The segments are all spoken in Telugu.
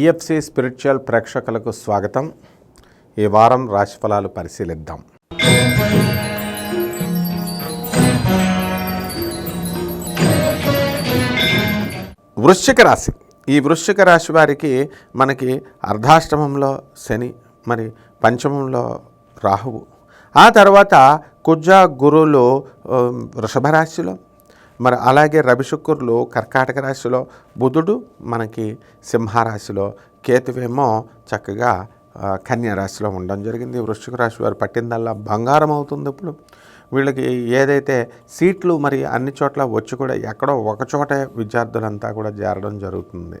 పిఎఫ్సి స్పిరిచువల్ ప్రేక్షకులకు స్వాగతం. ఈ వారం రాశిఫలాలు పరిశీలిద్దాం. వృశ్చిక రాశి. ఈ వృశ్చిక రాశి వారికి మనకి అర్ధాష్టమంలో శని మరి పంచమంలో రాహువు. ఆ తర్వాత కుజ గురువులు వృషభ రాశిలో మరి అలాగే రవిశుక్రులు కర్కాటక రాశిలో బుధుడు మనకి సింహరాశిలో కేతువేమో చక్కగా ఆ, కన్యా రాశిలో ఉండడం జరిగింది. వృశ్చిక రాశి వారు పట్టిందల్లా బంగారం అవుతుంది ఇప్పుడు. వీళ్ళకి ఏదైతే సీట్లు మరి అన్ని చోట్ల వచ్చి కూడా ఎక్కడో ఒకచోటే విద్యార్థులంతా కూడా చేరడం జరుగుతుంది.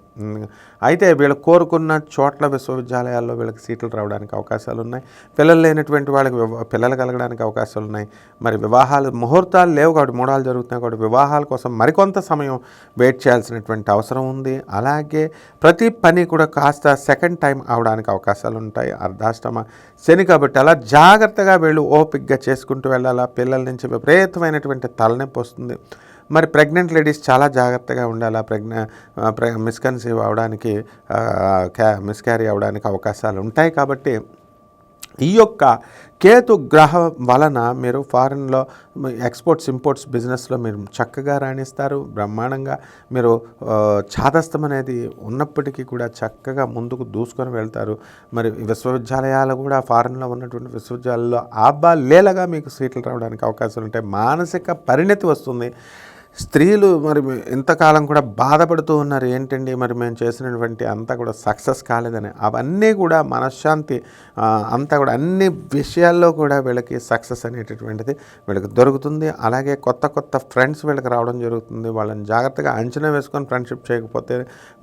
అయితే వీళ్ళు కోరుకున్న చోట్ల విశ్వవిద్యాలయాల్లో వీళ్ళకి సీట్లు రావడానికి అవకాశాలు ఉన్నాయి. పిల్లలు లేనటువంటి వాళ్ళకి వివా- పిల్లలు కలగడానికి అవకాశాలు ఉన్నాయి. మరి వివాహాలు ముహూర్తాలు లేవు కాబట్టి మూడాలు జరుగుతున్నాయి కాబట్టి వివాహాల కోసం మరికొంత సమయం వెయిట్ చేయాల్సినటువంటి అవసరం ఉంది. అలాగే ప్రతి పని కూడా కాస్త సెకండ్ టైం అవడానికి అవకాశాలు ఉంటాయి. అర్ధాష్టమ శని కాబట్టి అలా జాగ్రత్తగా వీళ్ళు ఓపిక్గా చేసుకుంటూ వెళ్ళాలా? పిల్లల నుంచి విపరీతమైనటువంటి తలనొప్పి వస్తుంది. మరి ప్రెగ్నెంట్ లేడీస్ చాలా జాగ్రత్తగా ఉండాలా. ప్రెగ్న మిస్కన్సీవ్ అవడానికి క్యా మిస్క్యారీ అవడానికి అవకాశాలు ఉంటాయి కాబట్టి ఈ యొక్క కేతు గ్రహం వలన మీరు ఫారిన్లో ఎక్స్పోర్ట్స్ ఇంపోర్ట్స్ బిజినెస్లో మీరు చక్కగా రాణిస్తారు. బ్రహ్మాండంగా మీరు ఛాదస్థం అనేది ఉన్నప్పటికీ కూడా చక్కగా ముందుకు దూసుకొని వెళ్తారు. మరి విశ్వవిద్యాలయాలు కూడా ఫారిన్లో ఉన్నటువంటి విశ్వవిద్యాలయాల్లో ఆబ్బా లేలగా మీకు సీట్లు రావడానికి అవకాశాలు ఉంటాయి. మానసిక పరిణతి వస్తుంది. స్త్రీలు మరి ఇంతకాలం కూడా బాధపడుతూ ఉన్నారు ఏంటండి మరి మేము చేసినటువంటి అంతా కూడా సక్సెస్ కాలేదని. అవన్నీ కూడా మనశ్శాంతి అంతా కూడా అన్ని విషయాల్లో కూడా వీళ్ళకి సక్సెస్ అనేటటువంటిది వీళ్ళకి దొరుకుతుంది. అలాగే కొత్త కొత్త ఫ్రెండ్స్ వీళ్ళకి రావడం జరుగుతుంది. వాళ్ళని జాగ్రత్తగా అంచనా వేసుకొని ఫ్రెండ్షిప్ చేయకపోతే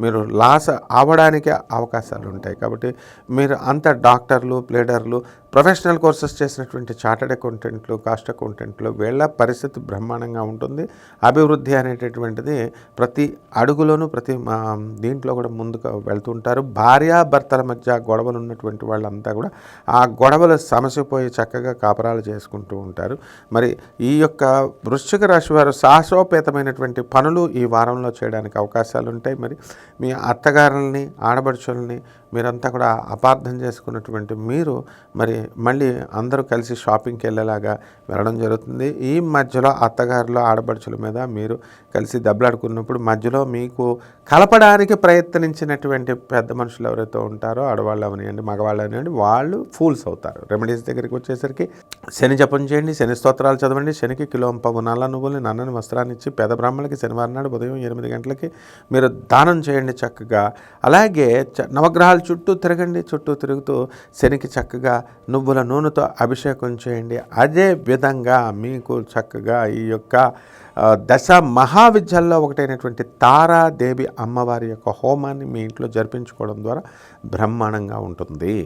మీరు లాస్ అవ్వడానికి అవకాశాలు ఉంటాయి. కాబట్టి మీరు అంత డాక్టర్లు ప్లేడర్లు ప్రొఫెషనల్ కోర్సెస్ చేసినటువంటి చార్టెడ్ అకౌంటెంట్లు కాస్ట్ అకౌంటెంట్లు వీళ్ళ పరిస్థితి బ్రహ్మాండంగా ఉంటుంది. అభివృద్ధి అనేటటువంటిది ప్రతి అడుగులోనూ ప్రతి మా దీంట్లో కూడా ముందుకు వెళ్తుంటారు. భార్యాభర్తల మధ్య గొడవలు ఉన్నటువంటి వాళ్ళంతా కూడా ఆ గొడవలు సమసిపోయి చక్కగా కాపరాలు చేసుకుంటూ ఉంటారు. మరి ఈ యొక్క వృశ్చిక రాశి వారు సాహసోపేతమైనటువంటి పనులు ఈ వారంలో చేయడానికి అవకాశాలు ఉంటాయి. మరి మీ అత్తగారుల్ని ఆడబడుచుల్ని మీరంతా కూడా అపార్థం చేసుకున్నటువంటి మీరు మరి మళ్ళీ అందరూ కలిసి షాపింగ్కి వెళ్ళేలాగా వెళ్ళడం జరుగుతుంది. ఈ మధ్యలో అత్తగారిలో ఆడబడుచుల మీద మీరు కలిసి దెబ్బలాడుకున్నప్పుడు మధ్యలో మీకు కలపడానికి ప్రయత్నించినటువంటి పెద్ద మనుషులు ఎవరైతే ఉంటారో ఆడవాళ్ళు అవనివ్వండి మగవాళ్ళు అవనివ్వండి వాళ్ళు ఫూల్స్ అవుతారు. రెమెడీస్ దగ్గరికి వచ్చేసరికి శని జపం చేయండి శని స్తోత్రాలు చదవండి శనికి కిలో పగునాల నువ్వుల్ని నన్నని వస్త్రాన్ని ఇచ్చి పెద్ద బ్రాహ్మణులకి శనివారం నాడు ఉదయం ఎనిమిది గంటలకి మీరు దానం చేయండి చక్కగా. అలాగే చ- నవగ్రహాల చుట్టూ తిరగండి చుట్టూ తిరుగుతూ శనికి చక్కగా నువ్వుల నూనెతో అభిషేకం చేయండి. అదే విధంగా మీకు చక్కగా ఈ యొక్క దశ మహావిద్యల్లో ఒకటైనటువంటి తారాదేవి అమ్మవారి యొక్క హోమాన్ని మీ ఇంట్లో జరిపించుకోవడం ద్వారా బ్రహ్మాండంగా ఉంటుంది.